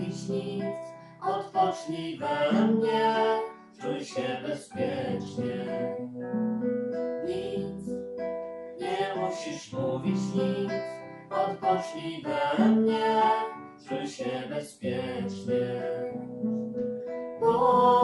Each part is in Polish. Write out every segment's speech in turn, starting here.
mówić nic, odpocznij we mnie, czuj się bezpiecznie. Nic, nie musisz mówić nic, odpocznij we mnie, czuj się bezpiecznie. Pozwól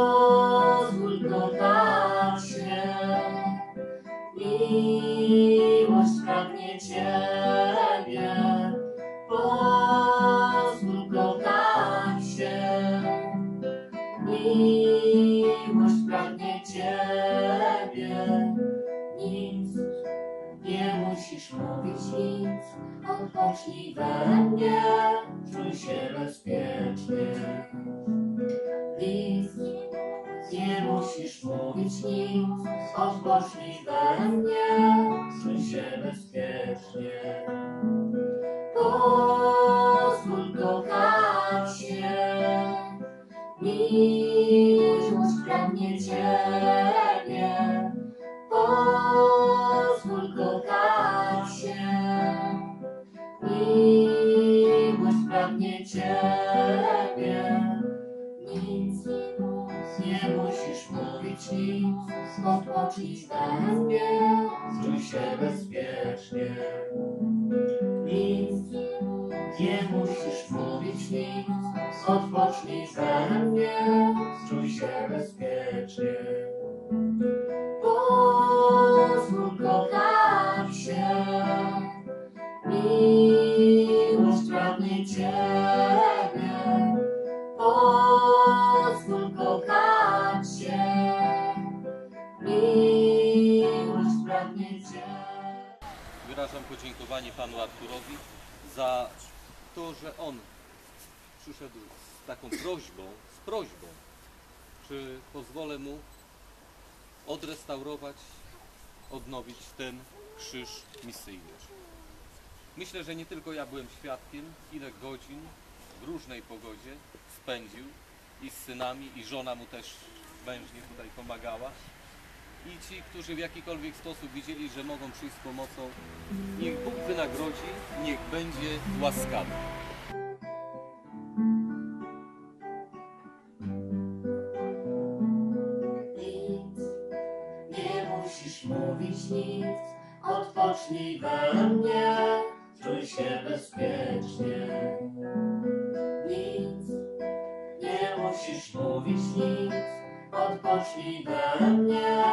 Ciebie. Nic, nie musisz mówić nic, odpocznij we mnie, czuj się bezpiecznie. Nic, nie musisz mówić nic, odpocznij we mnie, miłość pragnie Ciebie. Nic nie musisz mówić nic, odpocznij mnie, czuj się bezpiecznie. Nic nie musisz mówić nic, odpocznij we mnie, czuj się bezpiecznie. Wyrażam podziękowanie panu Arturowi za to, że on przyszedł z taką prośbą, z prośbą, czy pozwolę mu odrestaurować, odnowić ten krzyż misyjny. Myślę, że nie tylko ja byłem świadkiem, ile godzin w różnej pogodzie spędził i z synami, i żona mu też mężnie tutaj pomagała. I ci, którzy w jakikolwiek sposób widzieli, że mogą przyjść z pomocą, niech Bóg wynagrodzi, niech będzie łaskawy. Nic, nie musisz mówić nic, odpocznij we mnie, czuj się bezpiecznie. Nic, nie musisz mówić nic, odpocznij we mnie,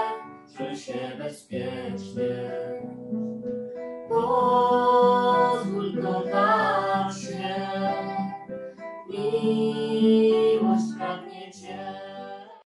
czuj się bezpiecznie. Bo